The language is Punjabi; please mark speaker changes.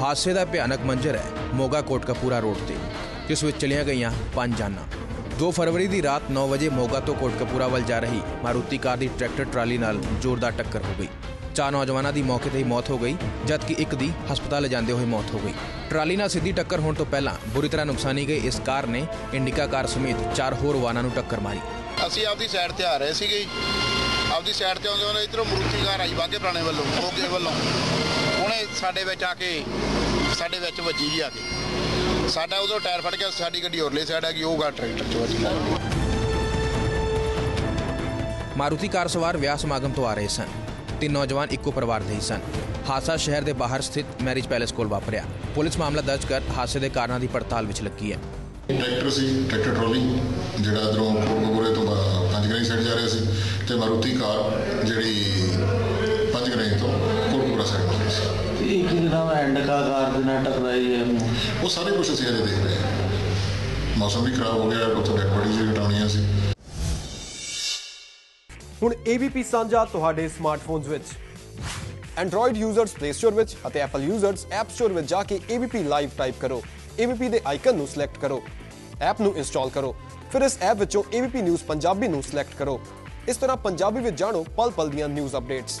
Speaker 1: ਹਾਦਸੇ ਦਾ ਭਿਆਨਕ ਮੰਜ਼ਰ ਹੈ। ਮੋਗਾ ਕੋਟਕਪੂਰਾ ਰੋਡ ਤੇ, ਜਿਸ ਵਿੱਚ ਚਲੀਆਂ ਗਈਆਂ ਪੰਜ ਜਾਨਾਂ। 2 ਫਰਵਰੀ ਦੀ ਰਾਤ 9 ਵਜੇ ਮੋਗਾ ਤੋਂ ਕੋਟਕਪੂਰਾ ਵੱਲ ਜਾ ਰਹੀ ਮਾਰੂਤੀ ਕਾਰ ਦੀ ਟਰੈਕਟਰ ਟਰਾਲੀ ਨਾਲ ਜ਼ੋਰਦਾਰ ਟੱਕਰ ਹੋ ਗਈ। ਚਾਰ ਨੌਜਵਾਨਾਂ ਦੀ ਮੌਕੇ ਤੇ ਹੀ ਮੌਤ ਹੋ ਗਈ, ਜਦਕਿ ਇੱਕ ਦੀ ਹਸਪਤਾਲ ਲਿਜਾਂਦੇ ਹੋਏ ਮੌਤ ਹੋ ਗਈ। ਟਰਾਲੀ ਨਾਲ ਸਿੱਧੀ ਟੱਕਰ ਹੋਣ ਤੋਂ ਪਹਿਲਾਂ ਬੁਰੀ ਤਰ੍ਹਾਂ ਨੁਕਸਾਨੀ ਗਈ, ਇਸ ਕਾਰ ਨੇ ਇੰਡਿਕਾ ਕਾਰ ਸਮੇਤ ਚਾਰ ਹੋਰ ਵਾਹਨਾਂ ਨੂੰ ਟੱਕਰ ਮਾਰੀ।
Speaker 2: ਅਸੀਂ ਆਪਦੀ ਸਾਈਡ ਤੇ ਆ ਰਹੇ ਸੀਗੇ ਆਪਦੀ ਸਾਈਡ ਤੇ ਆਉਂਦੇ ਉਹਨਾਂ ਇਧਰੋਂ ਮਰੂਤੀ ਕਾਰ ਆਈ ਬਾਗੇ ਪੁਰਾਣੇ ਵੱਲੋਂ, ਮੋਗੇ ਵੱਲੋਂ। ਉਹਨੇ ਸਾਡੇ ਵਿੱਚ ਆ ਕੇ ਸਾਡੇ ਵਿੱਚ ਵੱਜੀ ਜੀ ਆ ਕੇ। ਸਾਡਾ ਉਦੋਂ ਟਾਇਰ ਫਟ ਗਿਆ ਸਾਡੀ ਗੱਡੀ ਹੋਰਲੇ ਸਾਈਡ ਆ ਗਈ ਉਹ ਗਾ ਟਰੈਕਟਰ ਚ ਵੱਜੀ।
Speaker 1: ਮਾਰੂਤੀ ਕਾਰ ਸਵਾਰ ਵਿਆਹ ਸਮਾਗਮ ਤੋਂ ਆ ਰਹੇ ਸਨ। ਤਿੰਨ ਨੌਜਵਾਨ ਇੱਕੋ ਪਰਿਵਾਰ ਦੇ ਹੀ ਸਨ। ਹਾਦਸਾ ਸ਼ਹਿਰ ਦੇ ਬਾਹਰ ਸਥਿਤ ਮੈਰਿਜ ਪੈਲੇਸ ਕੋਲ ਵਾਪਰਿਆ। ਪੁਲਿਸ ਮਾਮਲਾ ਦਰਜ ਕਰ ਹਾਦਸੇ ਦੇ ਕਾਰਨਾਂ ਦੀ ਪੜਤਾਲ ਵਿੱਚ ਲੱਗੀ ਹੈ।
Speaker 3: ਟਰੈਕਟਰ ਸੀ ਟਰੈਕਟਰ ਟਰਾਲੀ ਜਿਹੜਾ ਇਧਰੋਂ ਕੋਟਕਪੂਰੇ ਤੋਂ ਪੰਜਗਰਾਈ ਸਾਈਡ ਜਾ ਰਿਹਾ ਸੀ ਤੇ ਮਾਰੂਤੀ ਕਾਰ ਜਿਹੜੀ
Speaker 4: ਹੈ ਐਂਡਕਾ ਕਾਰ ਦੇ ਨਾਲ ਟਕਰਾਈ ਹੈ
Speaker 3: ਉਹ ਸਾਰੇ ਕੁਝ ਅਸੀਂ ਹਜੇ ਦੇਖ ਰਹੇ ਹਾਂ। ਮੌਸਮ ਵੀ ਖਰਾਬ ਹੋ ਗਿਆ ਉੱਥੇ ਬੋਡੀਜ਼ ਵੀ ਹਟਾਉਣੀਆਂ ਸੀ।
Speaker 5: ਹੁਣ ABP ਸਾਂਝਾ ਤੁਹਾਡੇ ਸਮਾਰਟਫੋਨਸ ਵਿੱਚ।
Speaker 6: Android ਯੂਜ਼ਰਸ Play Store ਵਿੱਚ ਅਤੇ Apple ਯੂਜ਼ਰਸ App Store ਵਿੱਚ ਜਾ ਕੇ ABP ਲਾਈਵ ਟਾਈਪ ਕਰੋ। ABP ਦੇ ਆਈਕਨ ਨੂੰ ਸਿਲੈਕਟ ਕਰੋ। ਐਪ ਨੂੰ ਇੰਸਟਾਲ ਕਰੋ। ਫਿਰ ਇਸ ਐਪ ਵਿੱਚੋਂ ABP ਨਿਊਜ਼ ਪੰਜਾਬੀ ਨੂੰ ਸਿਲੈਕਟ ਕਰੋ। ਇਸ ਤਰ੍ਹਾਂ ਪੰਜਾਬੀ ਵਿੱਚ ਜਾਣੋ ਪਲ-ਪਲ ਦੀਆਂ ਨਿਊਜ਼ ਅਪਡੇਟਸ